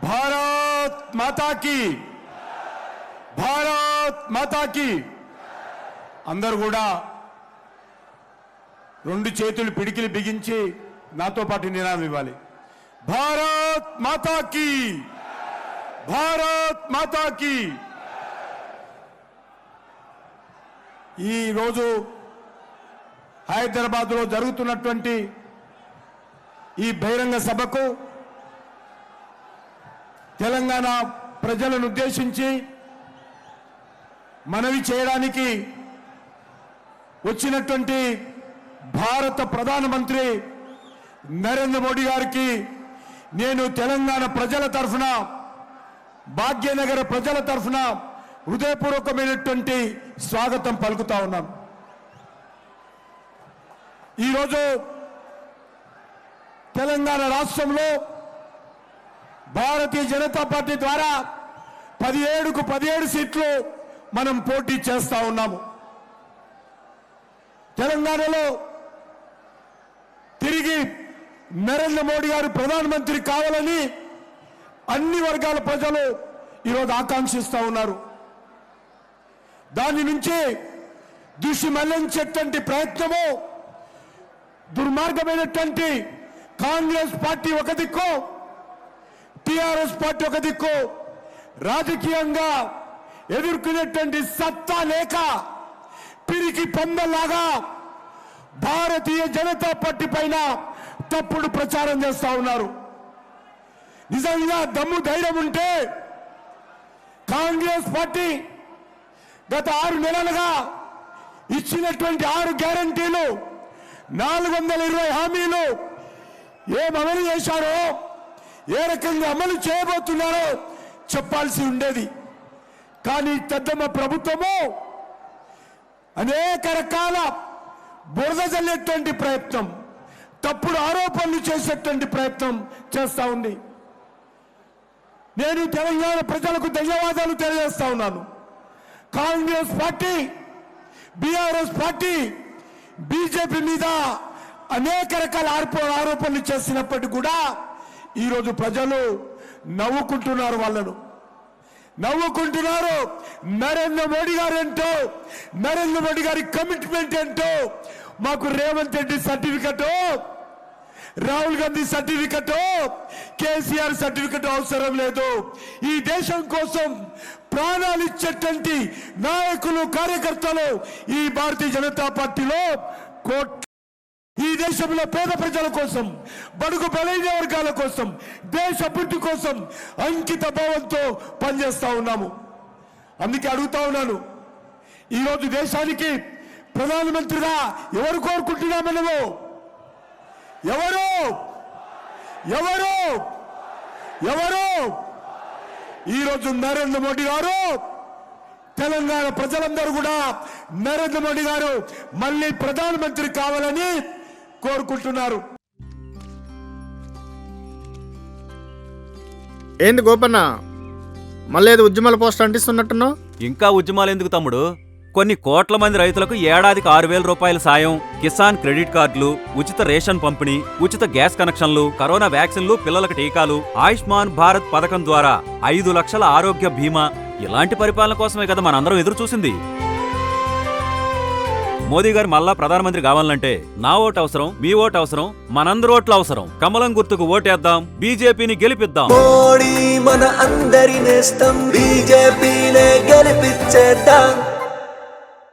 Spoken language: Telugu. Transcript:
భారత్ మాతాకి భారత్ మాతాకి అందరు కూడా రెండు చేతులు పిడికిలి బిగించి నాతో పాటు నినాదం ఇవ్వాలి. భారత్ మాతాకి భారత్ మాతాకి ఈ రోజు హైదరాబాద్లో జరుగుతున్నటువంటి ఈ బహిరంగ సభకు తెలంగాణ ప్రజలను ఉద్దేశించి మనవి చేయడానికి వచ్చినటువంటి భారత ప్రధానమంత్రి నరేంద్ర మోడీ గారికి నేను తెలంగాణ ప్రజల తరఫున భాగ్యనగర ప్రజల తరఫున హృదయపూర్వకమైనటువంటి స్వాగతం పలుకుతా ఉన్నాం ఈరోజు తెలంగాణ రాష్ట్రంలో భారతీయ జనతా పార్టీ ద్వారా పదిహేడుకు పదిహేడు సీట్లు మనం పోటీ చేస్తా ఉన్నాము. తెలంగాణలో తిరిగి నరేంద్ర మోడీ గారు ప్రధానమంత్రి కావాలని అన్ని వర్గాల ప్రజలు ఈరోజు ఆకాంక్షిస్తూ ఉన్నారు. దాని నుంచి దృష్టి మళ్ళించేటువంటి ప్రయత్నము దుర్మార్గమైనటువంటి కాంగ్రెస్ పార్టీ ఒక దిక్కు టిఆర్ఎస్ పార్టీ ఒక దిక్కు. రాజకీయంగా ఎదుర్కొనేటువంటి సత్తా లేక పిరికి పందలాగా భారతీయ జనతా పార్టీ పైన తప్పుడు ప్రచారం చేస్తా ఉన్నారు. నిజంగా దమ్ము ధైర్యం ఉంటే కాంగ్రెస్ పార్టీ గత ఆరు నెలలుగా ఇచ్చినటువంటి ఆరు గ్యారంటీలు నాలుగు వందల ఇరవై హామీలు ఏం అమలు చేశారో ఏ రకంగా అమలు చేయబోతున్నారో చెప్పాల్సి ఉండేది. కానీ పెద్దమ్మ ప్రభుత్వము అనేక రకాల బురద చల్లేటువంటి ప్రయత్నం తప్పుడు ఆరోపణలు చేసేటువంటి ప్రయత్నం చేస్తూ ఉంది. నేను తెలంగాణ ప్రజలకు ధన్యవాదాలు తెలియజేస్తా ఉన్నాను. Congress party BRS party BJP మీద అనేక రకాల ఆరోపణలు చేసినప్పటికీ కూడా ఈరోజు ప్రజలు నవ్వుకుంటున్నారు వాళ్ళను. నవ్వుకుంటున్నారు. నరేంద్ర మోడీ గారు ఏంటో నరేంద్ర మోడీ గారి కమిట్మెంట్ ఏంటో మాకు Revanth Reddy certificate Rahul Gandhi certificate KCR certificate అవసరం లేదు. ఈ దేశం కోసం ప్రాణాలు ఇచ్చేటువంటి నాయకులు కార్యకర్తలు ఈ భారతీయ జనతా పార్టీలో కోట్ ఈ దేశంలో పేద ప్రజల కోసం బడుగు బలైన వర్గాల కోసం దేశ అభివృద్ధి కోసం అంకిత భావంతో పనిచేస్తా ఉన్నాము. అందుకే అడుగుతా ఉన్నాను ఈరోజు దేశానికి ప్రధానమంత్రిగా ఎవరు కోరుకుంటున్నా మనము ఎవరు? ఎవరు? ఎవరు ఈరోజు నరేంద్ర మోడీ గారు తెలంగాణ ప్రజలందరూ కూడా నరేంద్ర మోడీ గారు మళ్ళీ ప్రధానమంత్రి కావాలని కోరుకుంటున్నారు. ఏంది గోపన్న? మళ్ళీ ఏదో ఉద్యమాల పోస్ట్ అంటిస్తున్నట్టున్నావు? ఇంకా ఉద్యమాలు ఎందుకు తమ్ముడు? కొన్ని కోట్ల మంది రైతులకు ఏడాదికి ఆరు వేల రూపాయల సాయం కిసాన్ క్రెడిట్ కార్డులు ఉచిత రేషన్ పంపిణీ ఉచిత గ్యాస్ కనెక్షన్లు కరోనా వ్యాక్సిన్లు పిల్లలకు టీకాలు ఆయుష్మాన్ భారత్ పథకం ద్వారా ఐదు లక్షల ఆరోగ్య బీమా ఇలాంటి పరిపాలన కోసమే కదా మనందరం ఎదురు చూసింది మోదీ గారు మళ్ళా ప్రధానమంత్రి కావాలంటే నా ఓటు అవసరం మీ ఓటు అవసరం మనందరి ఓట్లు అవసరం. కమలం గుర్తుకు ఓటేద్దాం బీజేపీని గెలిపిద్దాం. మోడీ మన అందరి నేస్తం బీజేపీనే గెలిపించేద్దాం